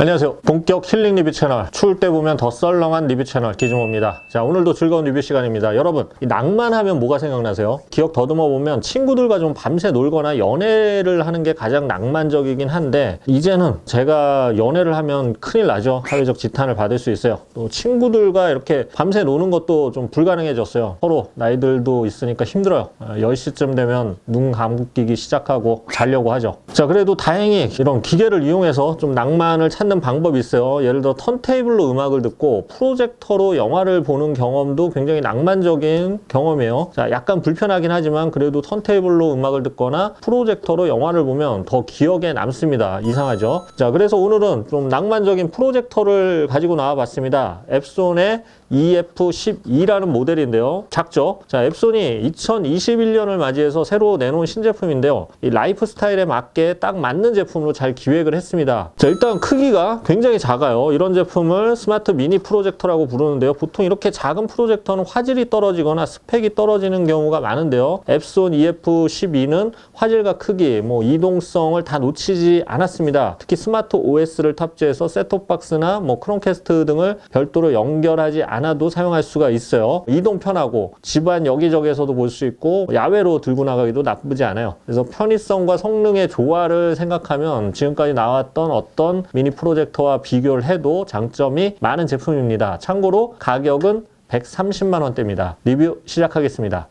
안녕하세요. 본격 힐링 리뷰 채널 추울 때 보면 더 썰렁한 리뷰 채널 기준호입니다. 자 오늘도 즐거운 리뷰 시간입니다. 여러분 이 낭만하면 뭐가 생각나세요? 기억 더듬어 보면 친구들과 좀 밤새 놀거나 연애를 하는 게 가장 낭만적이긴 한데 이제는 제가 연애를 하면 큰일 나죠. 사회적 지탄을 받을 수 있어요. 또 친구들과 이렇게 밤새 노는 것도 좀 불가능해졌어요. 서로 나이들도 있으니까 힘들어요. 아, 10시쯤 되면 눈 감기기 시작하고 자려고 하죠. 자 그래도 다행히 이런 기계를 이용해서 좀 낭만을 찾는 방법이 있어요. 예를 들어 턴테이블로 음악을 듣고 프로젝터로 영화를 보는 경험도 굉장히 낭만적인 경험이에요. 자, 약간 불편하긴 하지만 그래도 턴테이블로 음악을 듣거나 프로젝터로 영화를 보면 더 기억에 남습니다. 이상하죠? 자, 그래서 오늘은 좀 낭만적인 프로젝터를 가지고 나와 봤습니다. 앱손의 EF12라는 모델인데요. 작죠? 자, 앱손이 2021년을 맞이해서 새로 내놓은 신제품인데요. 이 라이프 스타일에 맞게 딱 맞는 제품으로 잘 기획을 했습니다. 자, 일단 크기가 굉장히 작아요. 이런 제품을 스마트 미니 프로젝터라고 부르는데요. 보통 이렇게 작은 프로젝터는 화질이 떨어지거나 스펙이 떨어지는 경우가 많은데요. 앱손 EF12는 화질과 크기, 뭐 이동성을 다 놓치지 않았습니다. 특히 스마트 OS를 탑재해서 셋톱박스나 뭐 크롬캐스트 등을 별도로 연결하지 않 아도 사용할 수가 있어요. 이동 편하고 집안 여기저기에서도 볼 수 있고 야외로 들고 나가기도 나쁘지 않아요. 그래서 편의성과 성능의 조화를 생각하면 지금까지 나왔던 어떤 미니 프로젝터와 비교를 해도 장점이 많은 제품입니다. 참고로 가격은 130만 원대입니다. 리뷰 시작하겠습니다.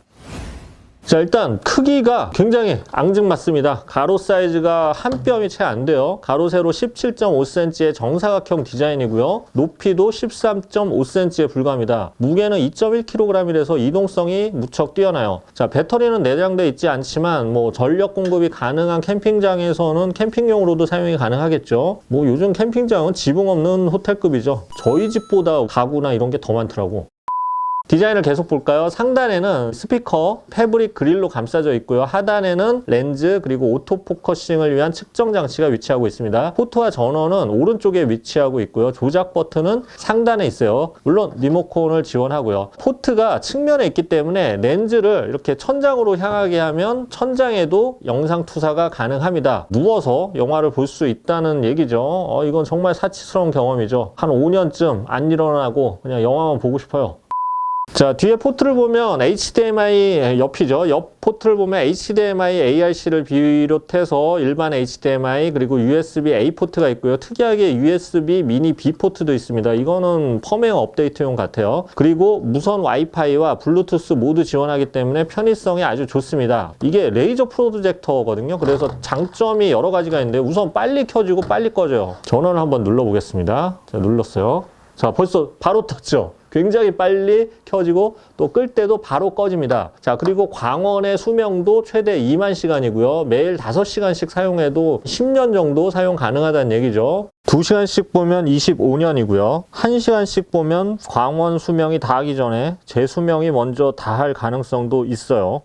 자 일단 크기가 굉장히 앙증맞습니다. 가로 사이즈가 한 뼘이 채 안 돼요. 가로 세로 17.5cm의 정사각형 디자인이고요. 높이도 13.5cm에 불과합니다. 무게는 2.1kg이라서 이동성이 무척 뛰어나요. 자 배터리는 내장돼 있지 않지만 뭐 전력 공급이 가능한 캠핑장에서는 캠핑용으로도 사용이 가능하겠죠. 뭐 요즘 캠핑장은 지붕 없는 호텔급이죠. 저희 집보다 가구나 이런 게 더 많더라고 디자인을 계속 볼까요? 상단에는 스피커, 패브릭 그릴로 감싸져 있고요. 하단에는 렌즈 그리고 오토 포커싱을 위한 측정 장치가 위치하고 있습니다. 포트와 전원은 오른쪽에 위치하고 있고요. 조작 버튼은 상단에 있어요. 물론 리모컨을 지원하고요. 포트가 측면에 있기 때문에 렌즈를 이렇게 천장으로 향하게 하면 천장에도 영상 투사가 가능합니다. 누워서 영화를 볼 수 있다는 얘기죠. 어, 이건 정말 사치스러운 경험이죠. 한 5년쯤 안 일어나고 그냥 영화만 보고 싶어요. 자 뒤에 포트를 보면 HDMI 옆이죠. 옆 포트를 보면 HDMI ARC를 비롯해서 일반 HDMI 그리고 USB A 포트가 있고요. 특이하게 USB 미니 B 포트도 있습니다. 이거는 펌웨어 업데이트용 같아요. 그리고 무선 와이파이와 블루투스 모두 지원하기 때문에 편의성이 아주 좋습니다. 이게 레이저 프로젝터거든요. 그래서 장점이 여러 가지가 있는데 우선 빨리 켜지고 빨리 꺼져요. 전원을 한번 눌러 보겠습니다. 자 눌렀어요. 자 벌써 바로 떴죠 굉장히 빨리 켜지고 또 끌 때도 바로 꺼집니다. 자, 그리고 광원의 수명도 최대 2만 시간이고요. 매일 5시간씩 사용해도 10년 정도 사용 가능하다는 얘기죠. 2시간씩 보면 25년이고요. 1시간씩 보면 광원 수명이 다하기 전에 제 수명이 먼저 다할 가능성도 있어요.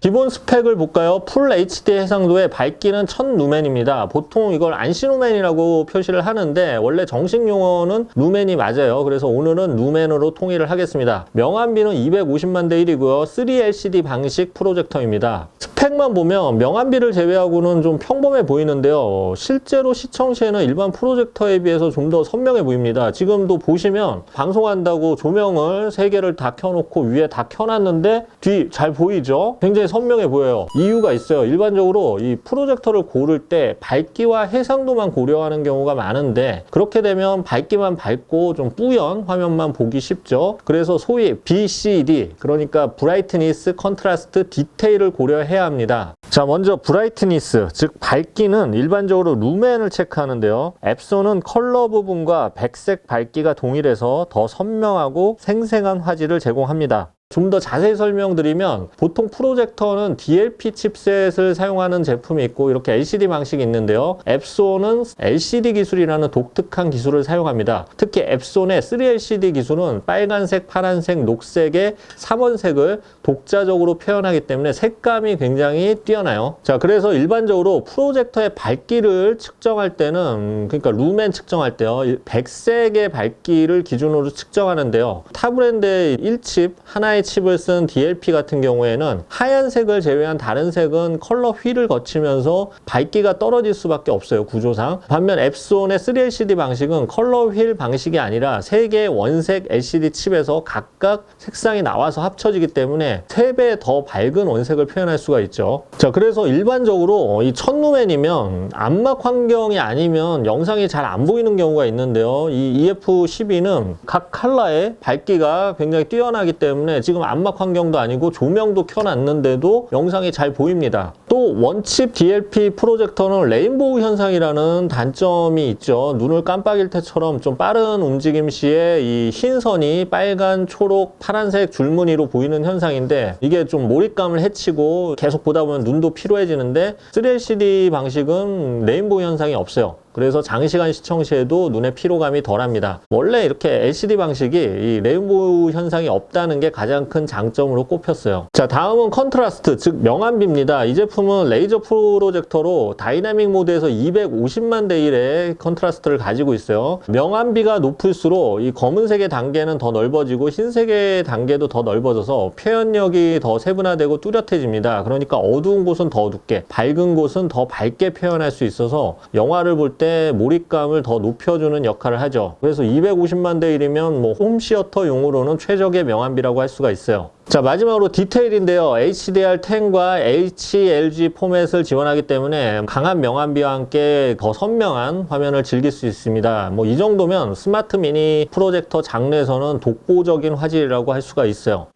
기본 스펙을 볼까요? 풀 HD 해상도의 밝기는 1000루멘입니다. 보통 이걸 안시루멘이라고 표시를 하는데 원래 정식 용어는 루멘이 맞아요. 그래서 오늘은 루멘으로 통일을 하겠습니다. 명암비는 250만 대 1이고요. 3LCD 방식 프로젝터입니다. 스펙만 보면 명암비를 제외하고는 좀 평범해 보이는데요. 실제로 시청 시에는 일반 프로젝터에 비해서 좀 더 선명해 보입니다. 지금도 보시면 방송한다고 조명을 세 개를 다 켜놓고 위에 다 켜놨는데 뒤 잘 보이죠? 굉장히 선명해 보여요. 이유가 있어요. 일반적으로 이 프로젝터를 고를 때 밝기와 해상도만 고려하는 경우가 많은데 그렇게 되면 밝기만 밝고 좀 뿌연 화면만 보기 쉽죠. 그래서 소위 BCD 그러니까 브라이트니스, 컨트라스트, 디테일을 고려해야 합니다. 자, 먼저 브라이트니스, 즉 밝기는 일반적으로 루멘을 체크하는데요. 앱손은 컬러 부분과 백색 밝기가 동일해서 더 선명하고 생생한 화질을 제공합니다. 좀 더 자세히 설명드리면 보통 프로젝터는 DLP 칩셋을 사용하는 제품이 있고 이렇게 LCD 방식이 있는데요. 앱손은 LCD 기술이라는 독특한 기술을 사용합니다. 특히 앱손의 3LCD 기술은 빨간색, 파란색, 녹색의 3원색을 독자적으로 표현하기 때문에 색감이 굉장히 뛰어나요. 자, 그래서 일반적으로 프로젝터의 밝기를 측정할 때는 그러니까 루멘 측정할 때요. 백색의 밝기를 기준으로 측정하는데요. 타 브랜드의 1칩 하나에 하나의 칩을 쓴 DLP 같은 경우에는 하얀색을 제외한 다른 색은 컬러 휠을 거치면서 밝기가 떨어질 수밖에 없어요 구조상. 반면 앱손의 3LCD 방식은 컬러 휠 방식이 아니라 세 개의 원색 LCD 칩에서 각각 색상이 나와서 합쳐지기 때문에 3배 더 밝은 원색을 표현할 수가 있죠. 자 그래서 일반적으로 이 첫루멘이면 암막 환경이 아니면 영상이 잘 안 보이는 경우가 있는데요. 이 EF12는 각 컬러의 밝기가 굉장히 뛰어나기 때문에 지금 암막 환경도 아니고 조명도 켜놨는데도 영상이 잘 보입니다. 또 원칩 DLP 프로젝터는 레인보우 현상이라는 단점이 있죠. 눈을 깜빡일 때처럼 좀 빠른 움직임 시에 이 흰선이 빨간, 초록, 파란색 줄무늬로 보이는 현상인데 이게 좀 몰입감을 해치고 계속 보다 보면 눈도 피로해지는데 3LCD 방식은 레인보우 현상이 없어요. 그래서 장시간 시청 시에도 눈의 피로감이 덜합니다. 원래 이렇게 LCD 방식이 이 레인보우 현상이 없다는 게 가장 큰 장점으로 꼽혔어요. 자, 다음은 컨트라스트, 즉 명암비입니다. 이 제품은 레이저 프로젝터로 다이나믹 모드에서 250만 대 1의 컨트라스트를 가지고 있어요. 명암비가 높을수록 이 검은색의 단계는 더 넓어지고 흰색의 단계도 더 넓어져서 표현력이 더 세분화되고 뚜렷해집니다. 그러니까 어두운 곳은 더 어둡게, 밝은 곳은 더 밝게 표현할 수 있어서 영화를 볼때 몰입감을 더 높여주는 역할을 하죠. 그래서 250만 대 1이면 뭐 홈시어터 용으로는 최적의 명암비라고 할 수가 있어요. 자 마지막으로 디테일인데요 HDR10과 HLG 포맷을 지원하기 때문에 강한 명암비와 함께 더 선명한 화면을 즐길 수 있습니다 뭐 이 정도면 스마트 미니 프로젝터 장르에서는 독보적인 화질이라고 할 수가 있어요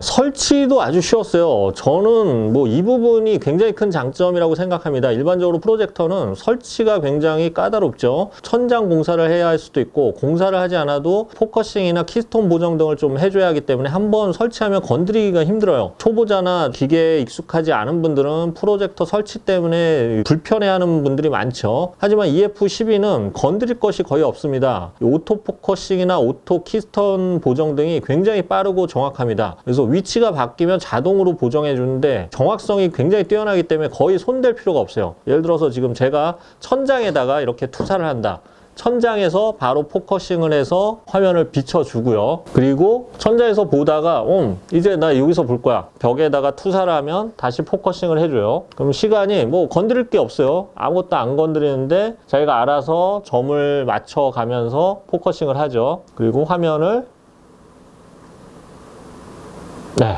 설치도 아주 쉬웠어요. 저는 뭐 이 부분이 굉장히 큰 장점이라고 생각합니다. 일반적으로 프로젝터는 설치가 굉장히 까다롭죠. 천장 공사를 해야 할 수도 있고 공사를 하지 않아도 포커싱이나 키스톤 보정 등을 좀 해줘야 하기 때문에 한번 설치하면 건드리기가 힘들어요. 초보자나 기계에 익숙하지 않은 분들은 프로젝터 설치 때문에 불편해하는 분들이 많죠. 하지만 EF12는 건드릴 것이 거의 없습니다. 오토 포커싱이나 오토 키스톤 보정 등이 굉장히 빠르고 정확합니다. 그래서 위치가 바뀌면 자동으로 보정해 주는데 정확성이 굉장히 뛰어나기 때문에 거의 손댈 필요가 없어요. 예를 들어서 지금 제가 천장에다가 이렇게 투사를 한다. 천장에서 바로 포커싱을 해서 화면을 비춰주고요. 그리고 천장에서 보다가 음, 이제 나 여기서 볼 거야. 벽에다가 투사를 하면 다시 포커싱을 해줘요. 그럼 시간이 뭐 건드릴 게 없어요. 아무것도 안 건드리는데 자기가 알아서 점을 맞춰가면서 포커싱을 하죠. 그리고 화면을 네.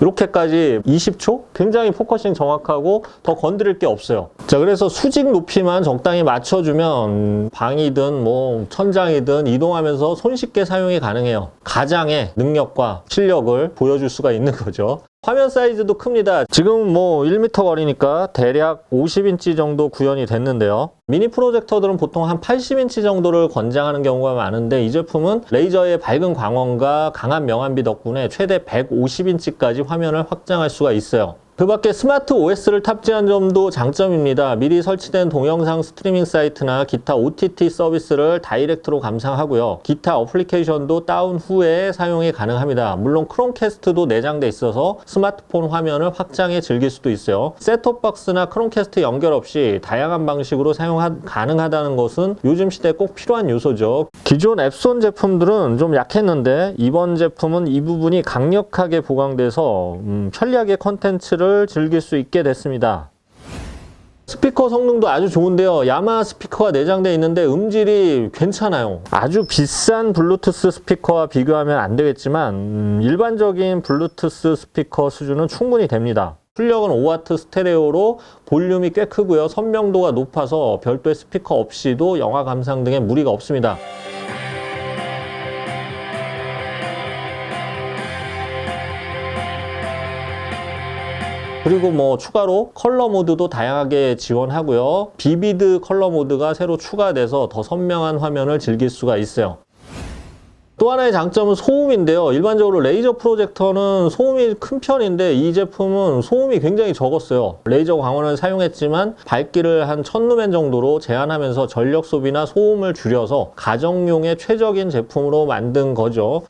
이렇게까지 20초? 굉장히 포커싱 정확하고 더 건드릴 게 없어요. 자, 그래서 수직 높이만 적당히 맞춰주면 방이든 뭐 천장이든 이동하면서 손쉽게 사용이 가능해요. 가장의 능력과 실력을 보여줄 수가 있는 거죠. 화면 사이즈도 큽니다. 지금 뭐 1m 거리니까 대략 50인치 정도 구현이 됐는데요. 미니 프로젝터들은 보통 한 80인치 정도를 권장하는 경우가 많은데 이 제품은 레이저의 밝은 광원과 강한 명암비 덕분에 최대 150인치까지 화면을 확장할 수가 있어요. 그 밖에 스마트 OS를 탑재한 점도 장점입니다. 미리 설치된 동영상 스트리밍 사이트나 기타 OTT 서비스를 다이렉트로 감상하고요. 기타 어플리케이션도 다운 후에 사용이 가능합니다. 물론 크롬캐스트도 내장돼 있어서 스마트폰 화면을 확장해 즐길 수도 있어요. 셋톱박스나 크롬캐스트 연결 없이 다양한 방식으로 사용 가능하다는 것은 요즘 시대에 꼭 필요한 요소죠. 기존 앱손 제품들은 좀 약했는데 이번 제품은 이 부분이 강력하게 보강돼서 음, 편리하게 컨텐츠를 즐길 수 있게 됐습니다. 스피커 성능도 아주 좋은데요. 야마 스피커가 내장되어 있는데 음질이 괜찮아요. 아주 비싼 블루투스 스피커와 비교하면 안 되겠지만 음, 일반적인 블루투스 스피커 수준은 충분히 됩니다. 출력은 5W 스테레오로 볼륨이 꽤 크고요. 선명도가 높아서 별도의 스피커 없이도 영화 감상 등에 무리가 없습니다. 그리고 뭐 추가로 컬러 모드도 다양하게 지원하고요. 비비드 컬러 모드가 새로 추가돼서 더 선명한 화면을 즐길 수가 있어요. 또 하나의 장점은 소음인데요. 일반적으로 레이저 프로젝터는 소음이 큰 편인데 이 제품은 소음이 굉장히 적었어요. 레이저 광원을 사용했지만 밝기를 한 1000루멘 정도로 제한하면서 전력 소비나 소음을 줄여서 가정용의 최적인 제품으로 만든 거죠.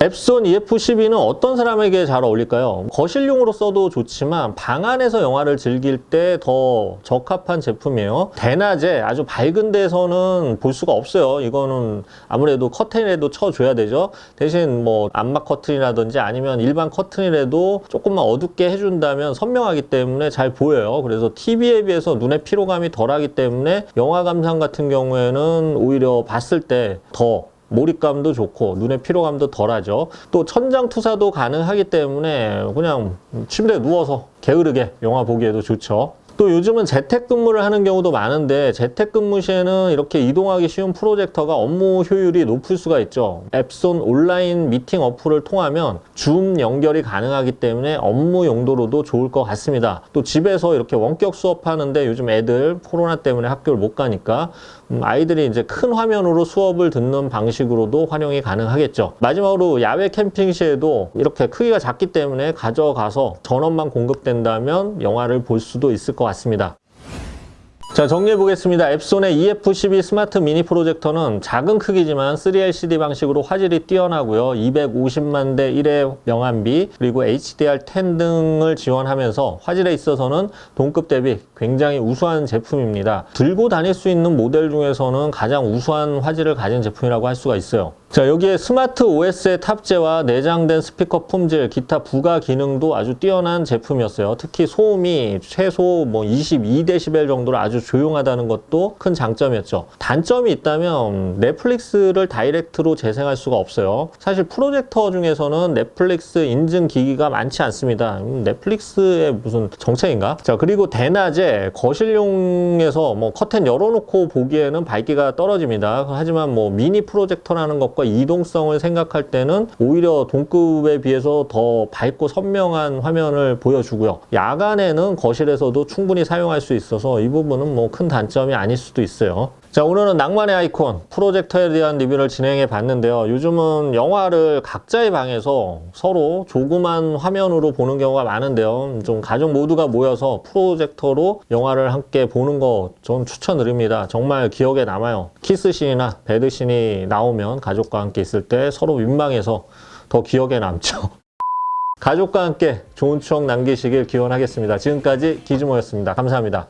앱손 EF12는 어떤 사람에게 잘 어울릴까요? 거실용으로 써도 좋지만 방 안에서 영화를 즐길 때 더 적합한 제품이에요. 대낮에 아주 밝은 데서는 볼 수가 없어요. 이거는 아무래도 커튼이라도 쳐줘야 되죠. 대신 뭐 암막 커튼이라든지 아니면 일반 커튼이라도 조금만 어둡게 해준다면 선명하기 때문에 잘 보여요. 그래서 TV에 비해서 눈의 피로감이 덜하기 때문에 영화 감상 같은 경우에는 오히려 봤을 때 더 몰입감도 좋고 눈의 피로감도 덜하죠. 또 천장 투사도 가능하기 때문에 그냥 침대에 누워서 게으르게 영화 보기에도 좋죠. 또 요즘은 재택근무를 하는 경우도 많은데 재택근무 시에는 이렇게 이동하기 쉬운 프로젝터가 업무 효율이 높을 수가 있죠. 앱손 온라인 미팅 어플을 통하면 줌 연결이 가능하기 때문에 업무 용도로도 좋을 것 같습니다. 또 집에서 이렇게 원격 수업하는데 요즘 애들 코로나 때문에 학교를 못 가니까 음, 아이들이 이제 큰 화면으로 수업을 듣는 방식으로도 활용이 가능하겠죠. 마지막으로 야외 캠핑 시에도 이렇게 크기가 작기 때문에 가져가서 전원만 공급된다면 영화를 볼 수도 있을 것 같습니다. 자 정리해 보겠습니다. 앱손의 EF12 스마트 미니 프로젝터는 작은 크기지만 3LCD 방식으로 화질이 뛰어나고요. 250만 대 1의 명암비 그리고 HDR10 등을 지원하면서 화질에 있어서는 동급 대비 굉장히 우수한 제품입니다. 들고 다닐 수 있는 모델 중에서는 가장 우수한 화질을 가진 제품이라고 할 수가 있어요. 자 여기에 스마트 OS의 탑재와 내장된 스피커 품질, 기타 부가 기능도 아주 뛰어난 제품이었어요. 특히 소음이 최소 뭐 22dB 정도로 아주 조용하다는 것도 큰 장점이었죠. 단점이 있다면 넷플릭스를 다이렉트로 재생할 수가 없어요. 사실 프로젝터 중에서는 넷플릭스 인증 기기가 많지 않습니다. 음, 넷플릭스의 무슨 정책인가? 자 그리고 대낮에 거실용에서 뭐 커튼 열어놓고 보기에는 밝기가 떨어집니다. 하지만 뭐 미니 프로젝터라는 것과 이동성을 생각할 때는 오히려 동급에 비해서 더 밝고 선명한 화면을 보여주고요. 야간에는 거실에서도 충분히 사용할 수 있어서 이 부분은 뭐 큰 단점이 아닐 수도 있어요. 자, 오늘은 낭만의 아이콘 프로젝터에 대한 리뷰를 진행해 봤는데요. 요즘은 영화를 각자의 방에서 서로 조그만 화면으로 보는 경우가 많은데요. 좀 가족 모두가 모여서 프로젝터로 영화를 함께 보는 거 전 추천드립니다. 정말 기억에 남아요. 키스씬이나 배드씬이 나오면 가족과 함께 있을 때 서로 민망해서 더 기억에 남죠. 가족과 함께 좋은 추억 남기시길 기원하겠습니다. 지금까지 기즈모였습니다. 감사합니다.